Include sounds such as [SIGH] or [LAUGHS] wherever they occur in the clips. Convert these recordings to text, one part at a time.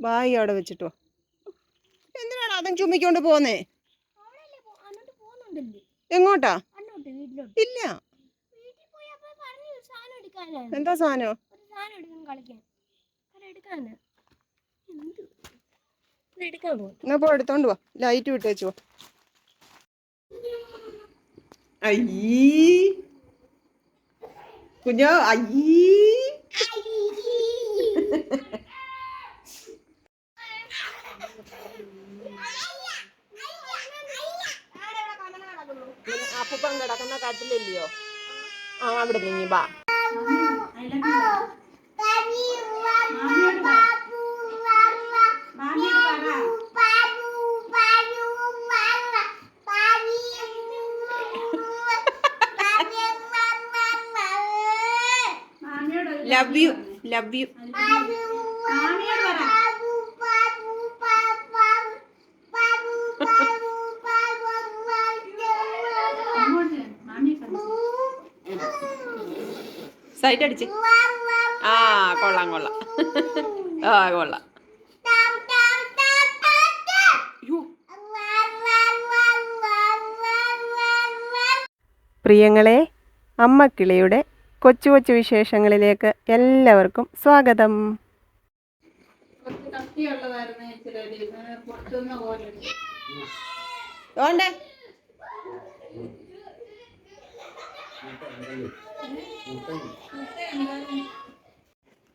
ബായി അവിടെ വെച്ചിട്ടോ. എന്തിനാണ് അതും ചുമ്മിക്കൊണ്ട് പോന്നേ പോ- എങ്ങോട്ടാ? ഇല്ല. എന്താ സാധനം? എന്നാ പോ എടുത്തോണ്ട് വാ. ലൈറ്റ് വിട്ട് വെച്ചു അയ്യീ. കുഞ്ഞോ അയ്യീ. അപ്പൂപ്പൻ കിടക്കുന്ന കട്ടിലില്ലയോ ആ അവിടെ നീങ്ങി ബാ love you love you sight അടിച്ച് ആ കൊള്ളാം കൊള്ളാം. ആ കൊള്ളാം. പ്രിയങ്ങളെ അമ്മക്കിളിയുടെ കൊച്ചു കൊച്ചു വിശേഷങ്ങളിലേക്ക് എല്ലാവർക്കും സ്വാഗതം.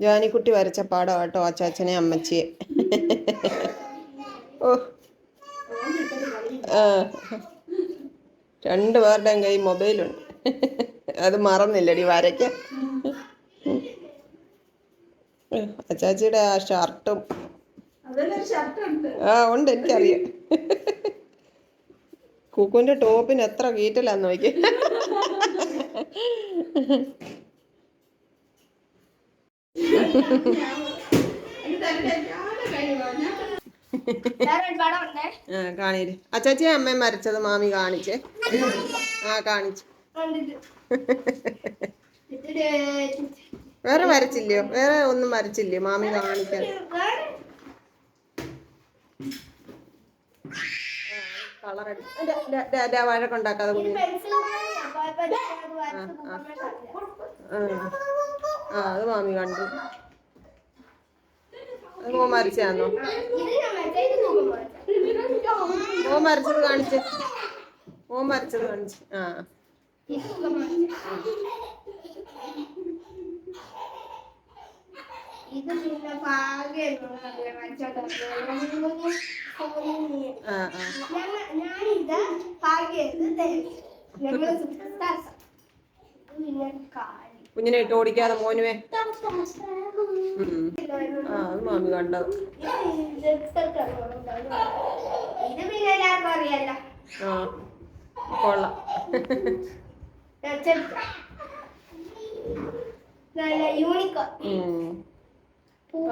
ജോനിക്കുട്ടി വരച്ച പാടം കേട്ടോ അച്ചാച്ചനെ അമ്മച്ചിയെ. ഓ. ആ. രണ്ട് പേരുടെയും കൈ മൊബൈലുണ്ട്. അത് മറന്നില്ലടി വരയ്ക്കാൻ അച്ചാച്ചിയുടെ ആ ഷർട്ടും. ആ ഉണ്ട് എനിക്കറിയാം. കുക്കുവിന്റെ ടോപ്പിന് എത്ര കീറ്റലാന്ന് നോക്കി. ആ കാണിര്. അച്ചാച്ചിയെ അമ്മയും മരിച്ചത് മാമി കാണിച്ചേ. ആ കാണിച്ചു. വേറെ വരച്ചില്ലയോ? വേറെ ഒന്നും വരച്ചില്ലയോ? മാമി കാണിക്കാൻ. കളർ വഴക്കുണ്ടാക്കാതെ കുഞ്ഞു. ആ ആ അത് മാമി കണ്ടു. അത് മോൻ ഓ മോൻ വരച്ചത് കാണിച്ച്. മോൻ മരിച്ചത് കാണിച്ച്. ആ. ഇത് പിന്നെ ആ ഞാനിത് ഞങ്ങൾ പിന്നെ കാലി കുഞ്ഞിനെ ഇട്ട് ഓടിക്കാതെ മോനുവേ. ആ അത് മാമി കണ്ടത്. ഇത് പിന്നെ എല്ലാവർക്കും അറിയാലോ. ആ കൊള്ളാം.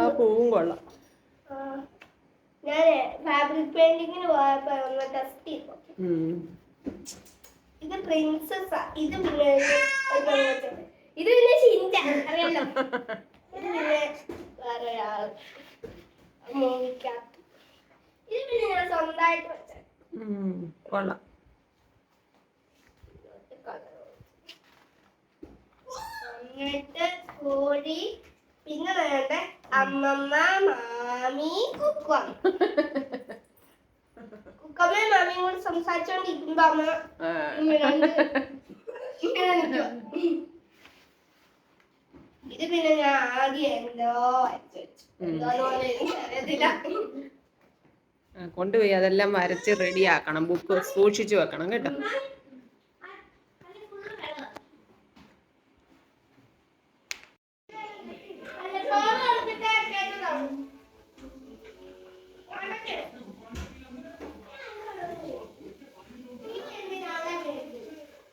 ആ പൂവും കൊള്ളാം. ഞാൻ ഫാബ്രിക് പെയിന്റിങ്ങിന് പോയപ്പോ ഒന്ന് ടെസ്റ്റ് ചെയ്തു. ഇത് പ്രിൻസസ് ഇത് പിന്നെ. ഇത് പിന്നെ ചിന്ത അറിയാലോ? ഇത് പിന്നെ വേറെ ഒരാൾ. മൂവിക്കകത്ത് ഇത് പിന്നെ ഞാൻ സ്വന്തമായിട്ട് വെച്ചത്. കൊള്ളാം എന്നിട്ട് കോഴി പിന്നെ വേണ്ട. അമ്മമ്മ മാമി കുക്കം കുക്കമ്മയും മാമിയും കൂടെ സംസാരിച്ചോണ്ടിരിക്കുമ്പോ അമ്മ ഇത് പിന്നെ ഞാൻ ആദ്യം എന്തോ കൊണ്ടുപോയി. അതെല്ലാം വരച്ച് റെഡിയാക്കണം ബുക്ക് സൂക്ഷിച്ചു വെക്കണം കേട്ടോ അല്ല, ചോറ് കൊടുത്തിട്ട് കേട്ടതാണ്. ഉണക്ക്. നീ എന്തിനാണ് കേട്ടത്?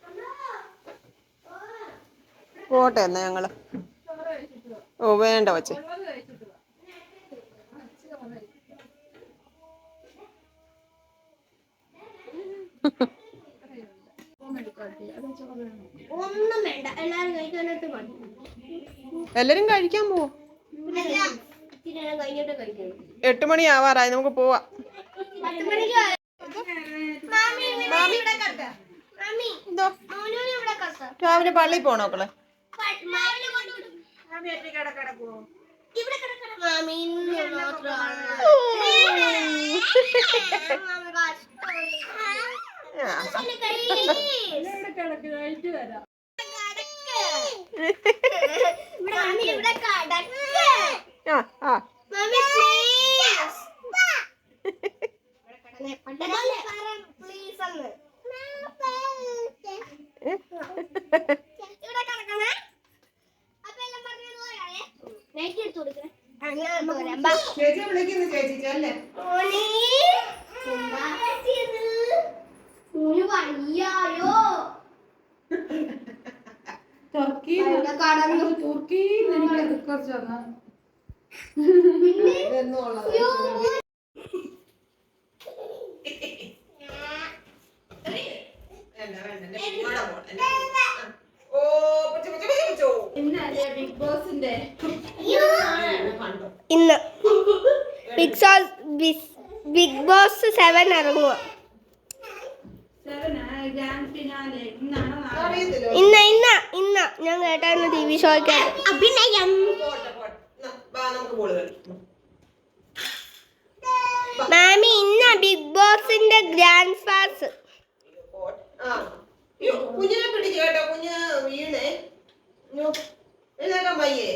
അമ്മ, പോട്ടെ എന്നാ ഞങ്ങൾ. ഓ വേണ്ട വച്ചേ എല്ലാരും കഴിക്കാൻ പോവോ? എട്ട് മണി ആവാറായി നമുക്ക് പോവാം. രാവിലെ മണിക്ക് മാമി മാമി ഇവിടെ കിടക്കാം മാമി എന്തോ മോനൂന് ഇവിടെ കിടക്കാം രാവിലെ പള്ളിയിൽ പോണോ മക്കളെ മാമിനെ കൊണ്ടുവിടും ഇവിടെ കിടക്കണം. മാമി. ഇവിടെ കിടക്ക്. ആ ആ. മാമി പറ please എന്ന്. ഇവിടെ കിടക്കണേ അപ്പൊ എല്ലാം പറഞ്ഞതുപോലെയാണേ നൈറ്റ് എടുത്തു കൊടുക്കണേ അങ്ങനെ നമുക്ക് വരാം ബാ ചേച്ചി വിളിക്കുന്നു ചേച്ചി ചെല്ലേ മോനെ എന്താ പറ്റിയത് മോന് വയ്യായോ തുർക്കി ഇവിടെ കടന്നു തുർക്കി എനിക്ക് കുറച്ച് വന്നാ അയ്യോ. ഓ പിടിച്ചു പിടിച്ചു പിടിച്ചു പിടിച്ചു. ഇന്നല്ലേ ബിഗ് ബോസിന്റെ? ഇന്ന്. Big boss big boss seven ഇറങ്ങുക ഇന്ന ഇന്ന ഇന്ന. ഞാൻ കേട്ടായിരുന്നു ടി വി ഷോയ്ക്ക് അഭിനയം. പോട്ടെ പോട്ടെ വാ നമുക്ക് ബോൾ മാമി ഇന്ന ബിഗ് ബോസിന്റെ ഗ്രാൻഡ് ഫാസ് കുഞ്ഞിനെ പിടിച്ചു കേട്ടോ കുഞ്ഞ് വീണേ. എന്നാ വയ്യേ.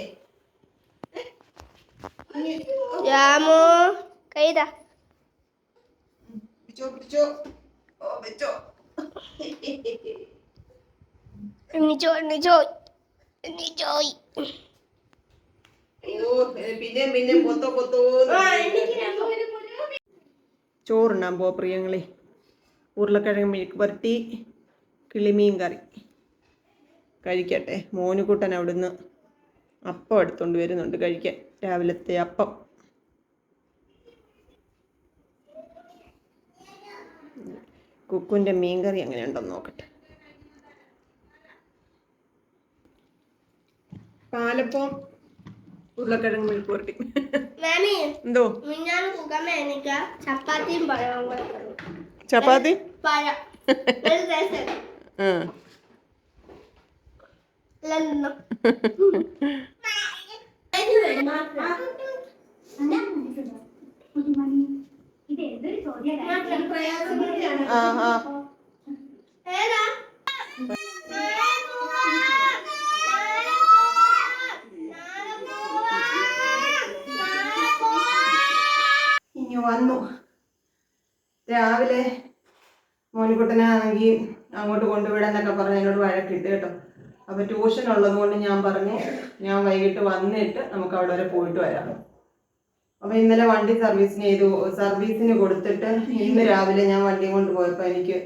കൊത്തോ കൊത്തോ ചോറുണ്ണാൻ പോ പ്രിയങ്ങളെ ഉരുളക്കിഴങ്ങ് മെഴുക്ക് പുരട്ടി കിളിമീൻ കറി കഴിക്കട്ടെ. മോനുകുട്ടൻ അവിടുന്ന് അപ്പം എടുത്തോണ്ട് വരുന്നുണ്ട് കഴിക്കാൻ. രാവിലത്തെ അപ്പം. കുക്കുന്റെ മീൻകറി അങ്ങനെ ഉണ്ടെന്ന് നോക്കട്ടെ. പാലപ്പം ഉരുളക്കിഴങ്ങ് മെഴുക്ക് പുരട്ടി. എന്തോ? ചപ്പാത്തിയും. ചപ്പാത്തി? പഴം. [LAUGHS] ആ. ആ. ഇനി വന്നു. രാവിലെ മോനിക്കുട്ടനാണെങ്കിൽ അങ്ങോട്ട് കൊണ്ടുവിടാന്നൊക്കെ പറഞ്ഞ് എന്നോട് വഴക്കിട്ട് കേട്ടോ. അപ്പോൾ ട്യൂഷൻ ഉള്ളത് കൊണ്ട് ഞാൻ പറഞ്ഞു ഞാൻ വൈകിട്ട് വന്നിട്ട് നമുക്ക് അവിടെ വരെ പോയിട്ട് വരാം. അപ്പോൾ ഇന്നലെ വണ്ടി സർവീസിന് ചെയ്തു സർവീസിന് കൊടുത്തിട്ട് ഇന്ന് രാവിലെ ഞാൻ വണ്ടി കൊണ്ട് പോയപ്പോൾ എനിക്ക്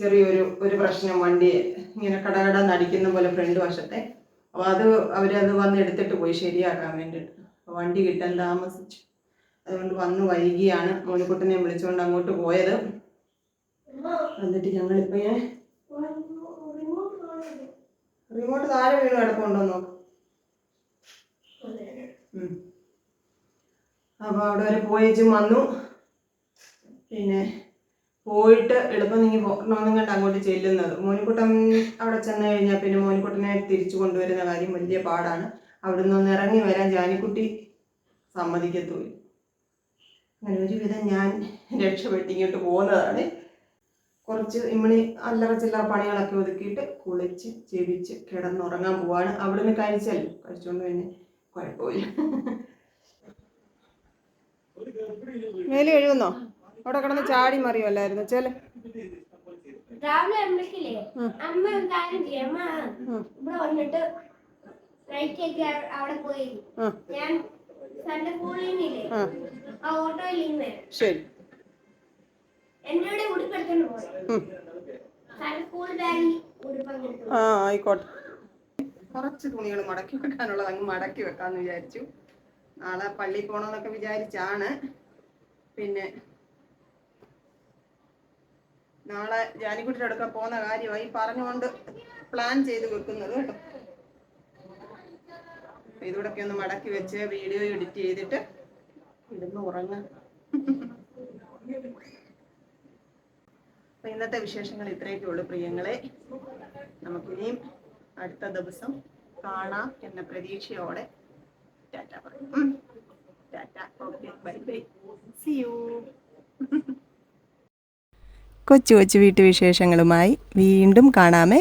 ചെറിയൊരു ഒരു പ്രശ്നം വണ്ടി ഇങ്ങനെ കടകട നടിക്കുന്ന പോലെ ഫ്രണ്ട് വശത്തെ. അപ്പോൾ അത് അവരത് വന്ന് എടുത്തിട്ട് പോയി ശരിയാക്കാൻ വേണ്ടിട്ട് അപ്പോൾ വണ്ടി കിട്ടാൻ താമസിച്ചു. അതുകൊണ്ട് വന്ന് വൈകിയാണ് മോനിക്കുട്ടനെ വിളിച്ചുകൊണ്ട് അങ്ങോട്ട് പോയത്. എന്നിട്ട് ഞങ്ങളിപ്പോൾ ഞാൻ റിമോട്ട് താഴെ വീണ് കിടപ്പുണ്ടോ നോക്ക്. അപ്പൊ അപ്പോൾ അവിടെ വരെ പോയേച്ചും വന്നു. പിന്നെ പോയിട്ട് എളുപ്പം നീങ്ങി പോകണമെന്നും കണ്ട് അങ്ങോട്ട് ചെല്ലുന്നത്. മോനിക്കുട്ടൻ അവിടെ ചെന്ന് കഴിഞ്ഞാൽ പിന്നെ മോനിക്കുട്ടനെ തിരിച്ചു കൊണ്ടുവരുന്ന കാര്യം വലിയ പാടാണ്. അവിടെ നിന്ന് ഇറങ്ങി വരാൻ ജാനിക്കുട്ടി സമ്മതിക്കത്തുമില്ല അങ്ങനെ ഒരുവിധം ഞാൻ രക്ഷപ്പെട്ട് ഇങ്ങോട്ട് പോകുന്നതാണ്. കുറച്ച് ഇമ്മണി അല്ലറ ചില്ലറ പണികളൊക്കെ ഒതുക്കിയിട്ട് കുളിച്ച് ചെവിച്ച് കിടന്നുറങ്ങാൻ പോവാണ്. അവിടുന്ന് കഴിച്ചല്ലോ. കഴിച്ചുകൊണ്ട് പിന്നെ കുഴപ്പമില്ല. മേലെ എഴുതുന്നോ അവിടെ കിടന്ന് ചാടി മറിയുമല്ലായിരുന്നു ചില. രാവിലെ അമ്മക്കില്ലേ അമ്മ ഒരു കാര്യം ചെയ്യും. അമ്മ ഇവിടെ വന്നിട്ട് നൈറ്റ് ഒക്കെ അവിടെ പോയി. ആ ഞാൻ സൺഡേ സ്കൂളിൽ നിന്നില്ലേ? ആ ആ ഓട്ടോയിൽ നിന്ന്. ശരി. ആ ആയിക്കോട്ടെ. കുറച്ച് തുണികൾ മടക്കി വെക്കാനുള്ളത് അങ്ങ് മടക്കി വെക്കാന്ന് വിചാരിച്ചു. നാളെ പള്ളി പോകണമെന്നൊക്കെ വിചാരിച്ചാണ്. പിന്നെ നാളെ ജാനിക്കുട്ടിയുടെ അടുക്ക പോകുന്ന കാര്യമായി പറഞ്ഞുകൊണ്ട് പ്ലാൻ ചെയ്ത് വെക്കുന്നത് കേട്ടോ. ഇതൂടൊക്കെ ഒന്ന് മടക്കി വെച്ച് വീഡിയോ എഡിറ്റ് ചെയ്തിട്ട് ഇടുന്ന് ഉറങ്ങ. അപ്പൊ ഇന്നത്തെ വിശേഷങ്ങൾ ഇത്രയൊക്കെ ഉള്ളു പ്രിയങ്ങളെ. നമുക്കിനിയും അടുത്ത ദിവസം കാണാം എന്ന പ്രതീക്ഷയോടെ. ടാറ്റ പറയും. Tata. Okay. Bye bye. U കൊച്ചു കൊച്ചു വീട്ടുവിശേഷങ്ങളുമായി വീണ്ടും കാണാമേ.